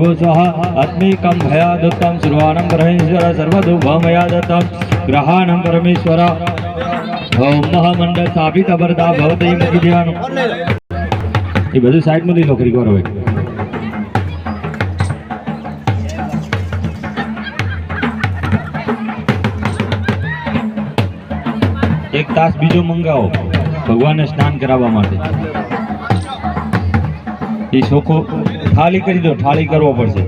भूर्भुव स्वाहा आत्मिकं भया दत्तं सर्वाणं परमेश्वर सर्वदुभमया दत्तं ग्रहाणं परमेश्वर ઓમ મહામંડળ સ્થાપિત અબરદા ભવતી મૂકી દેવાનું એ બધું સાઈડમાંથી નોકરી કરો હવે એક તાસ બીજો મંગાવો ભગવાનને સ્નાન કરાવવા માટે એ ચોખ્ખો થાળી કરી દો થાળી કરવો પડશે.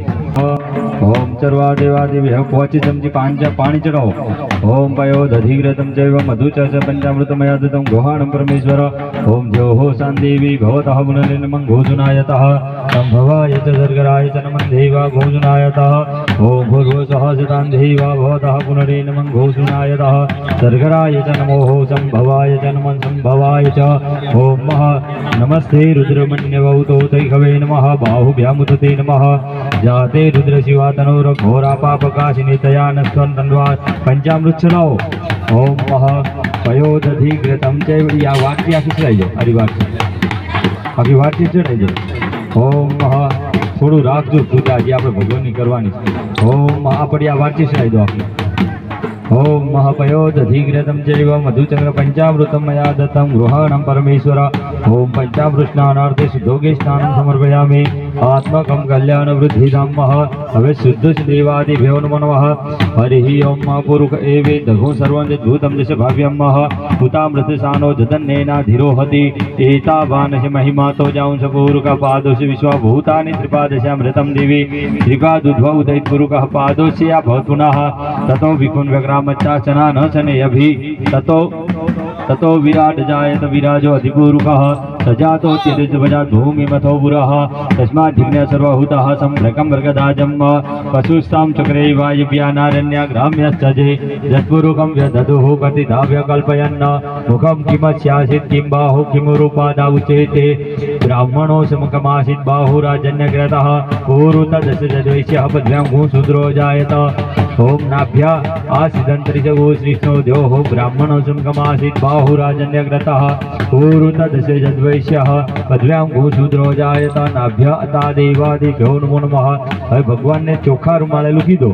ઓમ ચરવા દેવા દેવી હવે પહોંચી ચમચી પાંચ પાણી ચડાવો ઓમ પયો દધિગ્રતમ ચૈવ મધુ ચ ચ પંચામૃતમયા દતમ ગોહાણમ પરમેશ્વર ઓમ જ્યોહો શાંતિવી ભવતઃ પુનર્નિર્મં ઘોષુનાયતઃ સંભવાય ચ સર્ગરાય ચ નમં દેવા ઘોષુનાયતઃ ઓમ ભૂર્ભુવ સહસ્રતાં દેવા ભવતઃ પુનર્નિર્મં ઘોષુનાયતઃ સર્ગરાય ચ નમો સંભવાય ચ નમં સંભવાય ચ ઓમ મહ નમસ્તે રુદ્રમન્યવૌતો તૈહવે નમઃ બાહુભ્યામુતતે નમઃ જાતે રુદ્ર શિવા તનોર ઘોરા પાપકાશિની તયા નસ્વન તન્વા પંચામૃત ચલાવો ઓમ મહ પયોદધિગ્રતમ ચૈવ ઈ આ વાક્ય આખી ચલાઈ જાઓ આરી વાક્ય આખી વાક્ય ચડાઈ જાઓ ઓમ મહ થોડું રાખજો પૂજા જે આપણે ભગવાનની કરવાની છે. ઓમ મહ આ પડી આ વાક્ય ચડાઈ દો આખી ઓમ મહાપયોદધિગ્રતમ ચૈવ મધુચંદ્ર પંચામૃતમ મયા દત્તમ ગૃહાણમ પરમેશ્વર ઓમ પંચામૃત શુદ્ધોગે સ્નાનમ સમર્પયામિ आत्मक कल्याण आत्मकं कल्याणवृद्धिधाम्मः अविशुद्धश्रीवादिभ्यो नमो नम हरिः ओम पुरुक एवे दघु सर्वं यद्भूतं दश भाव्यं मः उतामृतसानो जतन्नेनाधिरोहति एतावानश महिमातो जांस पूरुकपादोषि विश्वभूतानि त्रिपादशामृतं देवी। त्रिपादुद्भौ पुरुक पादोषि या तथो विकुन व्यग्राम चाचना न शनयभि। तथो ततो विराट जायत विराजो अधिपूरुकः सजातो त्यजवजा भूमिमथो पुरः तस्माद्धिम्य सर्वहुतः सम्भ्रकं मृगदाजं पशुस्तां चक्रे वायव्यानारण्याग्राम्यस्तजे यत्पुरुकं व्यदधुः पतिधाव्य कल्पयन्न मुखं किमस्यासीत् किं बाहु किमुरुपादा उचेते ब्राह्मणोऽसमुखमासीत् बाहुराजन्यकृतः ऊरुतदशद्वैश्यः पद्भ्यां भूशूद्रो जायत। ॐ नाभ्या आसिदन्तरिजगो श्रीष्णो द्योः ब्राह्मणोऽसमुखमासीत् बाहुराजन्यकृतः ऊरुतदशद्वैश्यः पद्भ्यां भूशूद्रो जायत। नाभ्या अता देवादिभ्यो नमो। नमः હવે ભગવાનને ચોખ્ખા રૂમાળે લૂકી दो।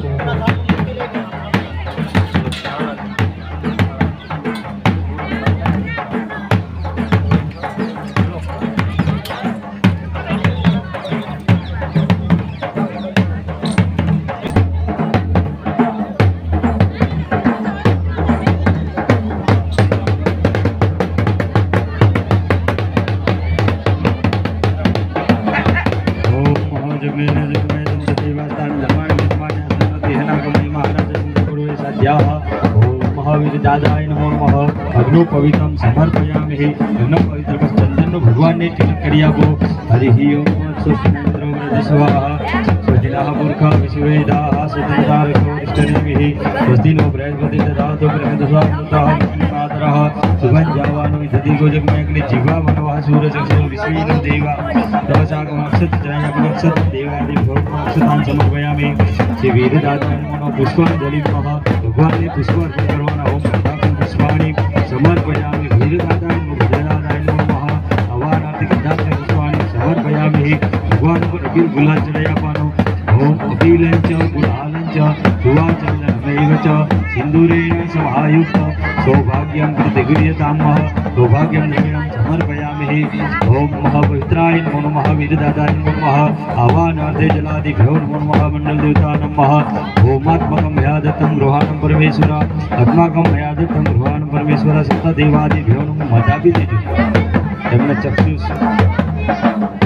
Kepala. નમઃ અગ્નો પવિત્રમ સમર્પયામિ અગ્નો પવિત્ર ચંદનનો ભગવાનને તિલક કરી આપો હરિ ઓમ સુસ્મેન્દ્ર વ્રજસ્વાહ સ્વજિનાહ પુરખા વિશ્વેદાહ સુતંતારકો વિષ્ણુમિ સ્વસ્તિનો બૃહસ્પતિ દદાતો બૃહદસ્વામૃતઃ માતરઃ સુભં જાવાનો વિદધિ ગોજગમેગ્નિ જીવા મનવા સૂરચક્ષુ વિશ્વીનો દેવા તવચાકમક્ષત જયમક્ષત દેવાદિ ભોગમક્ષતાન સમર્પયામિ શ્રી વીરદાદાય નમો પુષ્પાંજલિ મહ ભગવાનને પુષ્પ અર્પણ કરવાના दैलञ्च गुणालञ्च दुवाचन्दनैव च सिन्दूरेण समायुक्त सौभाग्यं प्रतिगृह्यतामः सौभाग्यं नवीनं समर्पयामि। ॐ महापवित्राय नमो नमः, वीरदादाय नमो नमः आवानार्थे जलादिभ्यो नमो नमः मण्डलदेवता नमः ओमात्मकं मया दत्तं गृहाणं परमेश्वर, आत्माकं मया दत्तं गृहाणं परमेश्वर सप्तदेवादिभ्यो नमो मदापि दीजिए चक्षुष।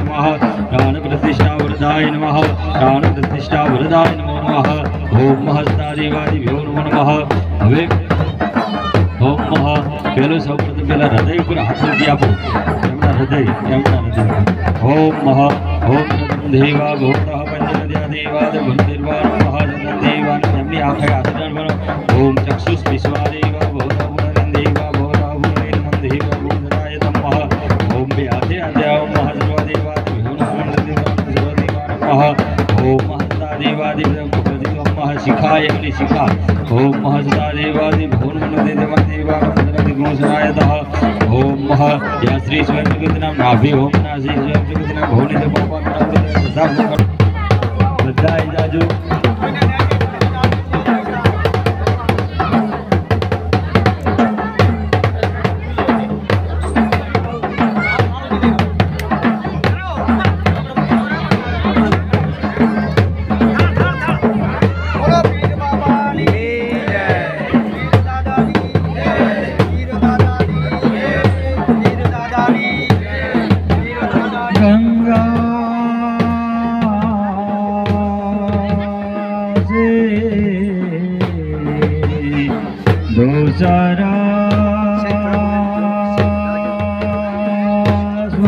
नमः प्राणप्रतिष्ठा वरदाय नमः प्राणप्रतिष्ठा वरदाय नमो नमः ओम महस्तादेवादिभ्यो नमो नमः હવે ઓમ મહ પેલું સૌપ્રથમ પેલા હૃદય ઉપર હાથ મૂકી આપો એમના હૃદય એમના હૃદય ઓમ મહ ઓમ પ્રથમ દેવા ભૂત પંચનદ્યા દેવાદ ભૂતિર્વા મહાજન દેવાન એમની આંખે આસન બનો ઓમ ચક્ષુષ વિશ્વાદેવા शिखा। ओम मह सदादेवादि भुवनमनुदे देवादेवा भद्रति गुणसरायतः ओम मह, या श्री स्वयं जगतनाम नाभि ओम ना श्री स्वयं जगतनाम भुवनिदे पापा नाभि सदा मुख बधाई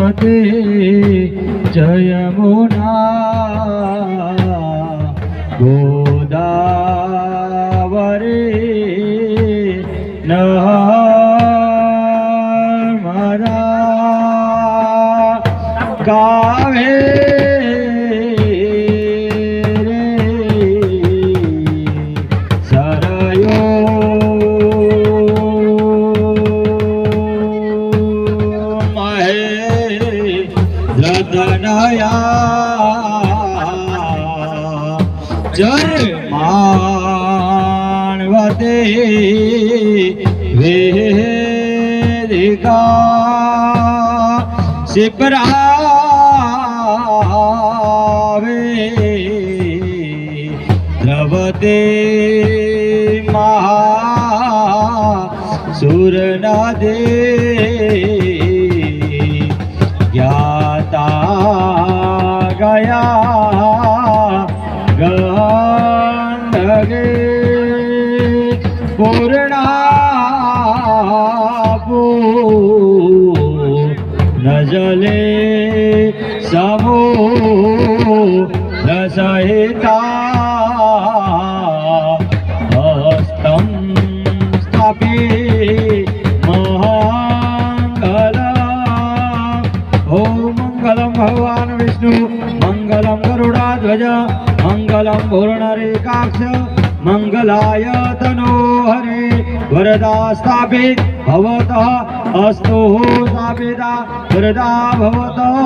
પટે જયમુના ગોદા જય માણવતે વેદિકા. સિપરાવે દ્રવતે મહા સુરના દેવ पूर्णा न जले समो न सहिता हस्तं स्थापि महाङ्गल। ॐ मङ्गलं भगवान् विष्णु मङ्गलं गरुडाध्वज मङ्गलं पूर्णरेकाक्ष मङ्गलाय तनोहरे वरदा स्थापित भवतः अस्तु स्थापिता वरदा भवतः।